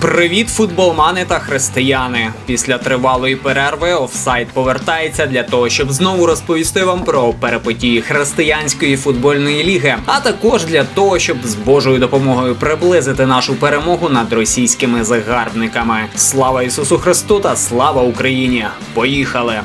Привіт, футболмани та християни! Після тривалої перерви офсайд повертається для того, щоб знову розповісти вам про перипетії християнської футбольної ліги, а також для того, щоб з Божою допомогою приблизити нашу перемогу над російськими загарбниками. Слава Ісусу Христу та слава Україні! Поїхали!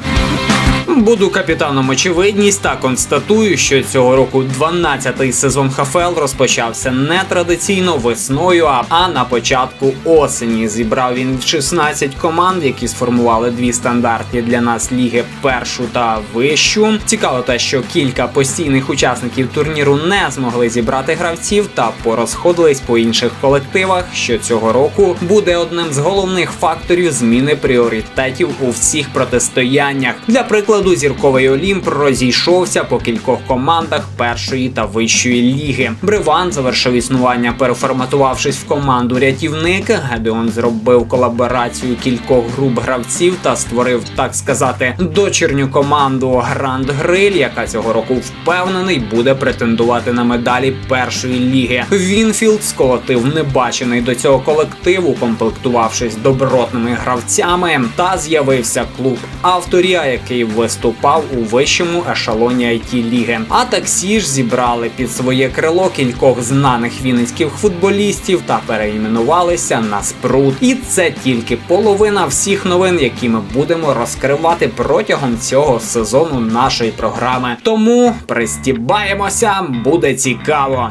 Буду капітаном очевидність та констатую, що цього року 12-й сезон ХФЛ розпочався не традиційно весною, а- на початку осені. Зібрав він 16 команд, які сформували дві стандарти для нас ліги першу та вищу. Цікаво те, що кілька постійних учасників турніру не змогли зібрати гравців та порозходились по інших колективах, що цього року буде одним з головних факторів зміни пріоритетів у всіх протистояннях. Для прикладу, зірковий Олімп розійшовся по кількох командах першої та вищої ліги. Бриван завершив існування, переформатувавшись в команду рятівник. Гедеон зробив колаборацію кількох груп гравців та створив, так сказати, дочірню команду Гранд Гриль, яка цього року впевнений буде претендувати на медалі першої ліги. Вінфілд сколотив небачений до цього колектив, укомплектувавшись добротними гравцями. Та з'явився клуб Авторія, який виступав у вищому ешелоні it ліги. А таксі ж зібрали під своє крило кількох знаних вінницьких футболістів та переіменувалися на спрут. І це тільки половина всіх новин, які ми будемо розкривати протягом цього сезону нашої програми. Тому пристібаємося, буде цікаво.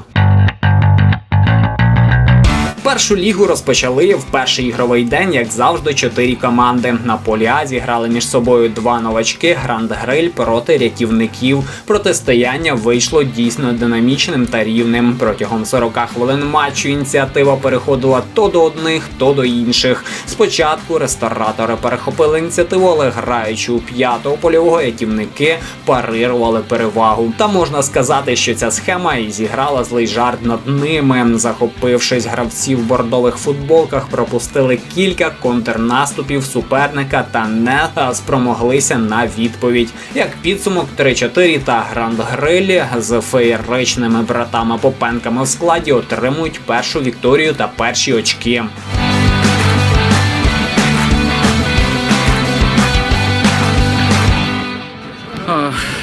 Першу лігу розпочали в перший ігровий день, як завжди, чотири команди. На полі А зіграли між собою два новачки Гранд Гриль проти рятівників. Протистояння вийшло дійсно динамічним та рівним. Протягом 40 хвилин матчу ініціатива переходила то до одних, то до інших. Спочатку ресторатори перехопили ініціативу, але граючи у п'ятого польового рятівники парирували перевагу. Та можна сказати, що ця схема і зіграла злий жарт над ними, захопившись гравці в бордових футболках, пропустили кілька контрнаступів суперника та не е, спромоглися на відповідь. Як підсумок 3-4 та Гранд Грилі з феєричними братами Попенками в складі отримують першу вікторію та перші очки.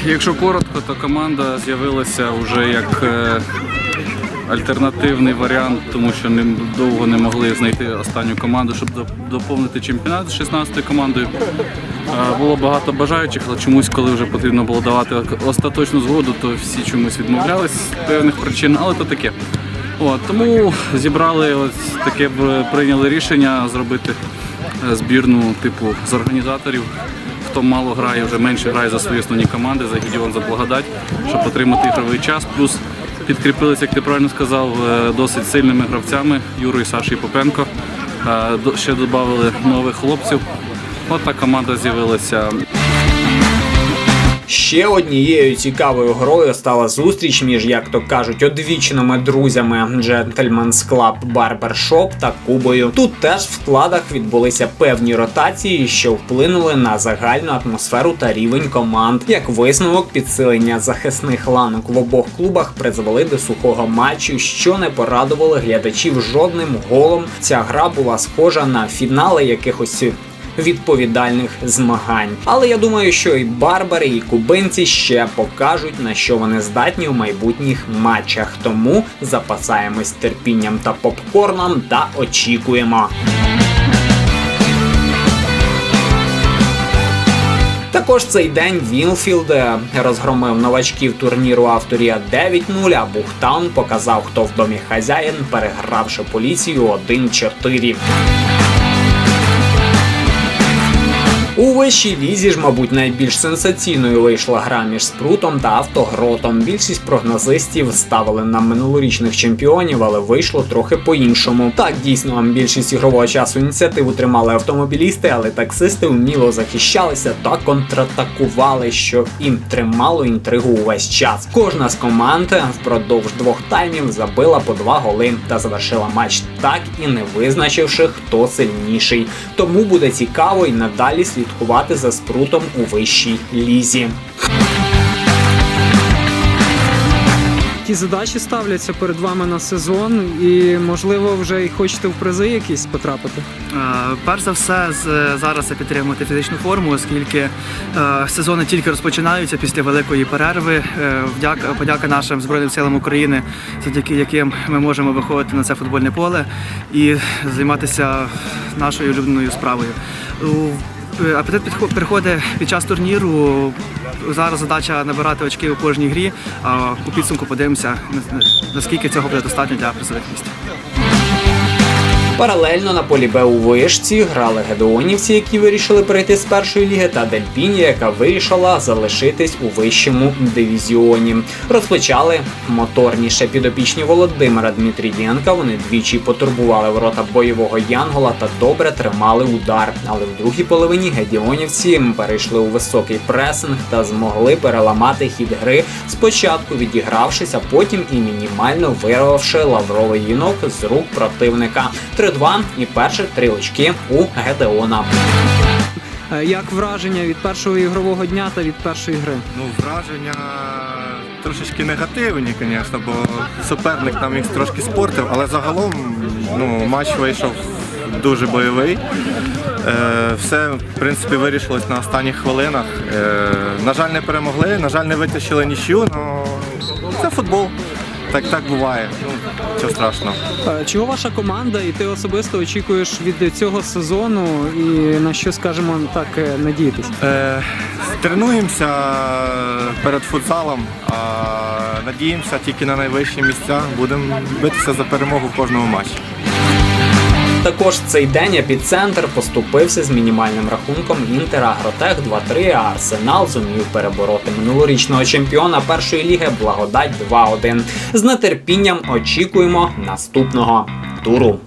Якщо коротко, то команда з'явилася вже як е, альтернативний варіант, тому що не довго не могли знайти останню команду, щоб доповнити чемпіонат з 16 командою. Було багато бажаючих, але чомусь, коли вже потрібно було давати остаточну згоду, то всі чомусь відмовлялись з певних причин, але то таке. От, тому зібрали ось таке прийняли рішення зробити е, збірну типу з організаторів. Хто мало грає, вже менше грає за свої основні команди, за Гідіон, за благодать, щоб отримати ігровий час. Плюс підкріпилися, як ти правильно сказав, е, досить сильними гравцями Юрою, Сашою Попенко. Е, Ще додали нових хлопців. От та команда з'явилася. Ще однією цікавою грою стала зустріч між, як то кажуть, одвічними друзями Gentleman's Club Barbershop та Кубою. Тут теж в складах відбулися певні ротації, що вплинули на загальну атмосферу та рівень команд. Як висновок, підсилення захисних ланок в обох клубах призвели до сухого матчу, що не порадували глядачів жодним голом. Ця гра була схожа на фінали якихось відповідальних змагань. Але я думаю, що і барбари, і кубинці ще покажуть на що вони здатні у майбутніх матчах. Тому запасаємось терпінням та попкорном та очікуємо. Також цей день Вілфілд е, розгромив новачків турніру Авторія 9-0, а Бухтаун показав, хто в домі хазяїн, перегравши поліцію 1-4. У вищій лізі ж, мабуть, найбільш сенсаційною вийшла гра між спрутом та автогротом. Більшість прогнозистів ставили на минулорічних чемпіонів, але вийшло трохи по-іншому. Так, дійсно, більшість ігрового часу ініціативу тримали автомобілісти, але таксисти вміло захищалися та контратакували, що і тримало інтригу увесь час. Кожна з команд впродовж двох таймів забила по два голи та завершила матч так і не визначивши, хто сильніший. Тому буде цікаво і надалі слідкувати за спрутом у вищій лізі. які задачі ставляться перед вами на сезон, і можливо вже і хочете в призи якісь потрапити? Е, Перш за все, з- зараз це підтримувати фізичну форму, оскільки е, сезони тільки розпочинаються після великої перерви. Е, Вдяка, подяка нашим Збройним силам України, завдяки яким ми можемо виходити на це футбольне поле і займатися нашою улюбленою справою. Е, Апетит приходить під час турніру. Зараз задача набирати очки у кожній грі, а у підсумку подивимося, наскільки цього буде достатньо для призових місць. Паралельно на полі Б у вишці грали гедеонівці, які вирішили перейти з першої ліги, та Дельпінія, яка вирішила залишитись у вищому дивізіоні. Розпочали моторніше підопічні Володимира Дмитрієнка. Вони двічі потурбували ворота бойового Янгола та добре тримали удар. Але в другій половині гедеонівці перейшли у високий пресинг та змогли переламати хід гри, спочатку відігравшись, а потім і мінімально вирвавши лавровий вінок з рук противника. 3-2 і перших три очки у Гедеона. Е, Як враження від першого ігрового дня та від першої гри? Ну, враження трошечки негативні, звісно, бо суперник нам їх трошки спортив, але загалом ну, матч вийшов дуже бойовий. Е, все, в принципі, вирішилось на останніх хвилинах. Е, на жаль, не перемогли, на жаль, не витащили нічю, але це футбол. Так, так буває. Ну, страшного. Е, Чого ваша команда і ти особисто очікуєш від цього сезону, і на що, скажімо так, надіятися? надіятись? Е, тренуємося перед футзалом, а надіємося тільки на найвищі місця. Будемо битися за перемогу в кожному матчі. Також цей день епіцентр поступився з мінімальним рахунком Інтер Агротех 2-3, а Арсенал зумів перебороти минулорічного чемпіона першої ліги Благодать 2-1. З нетерпінням очікуємо наступного туру.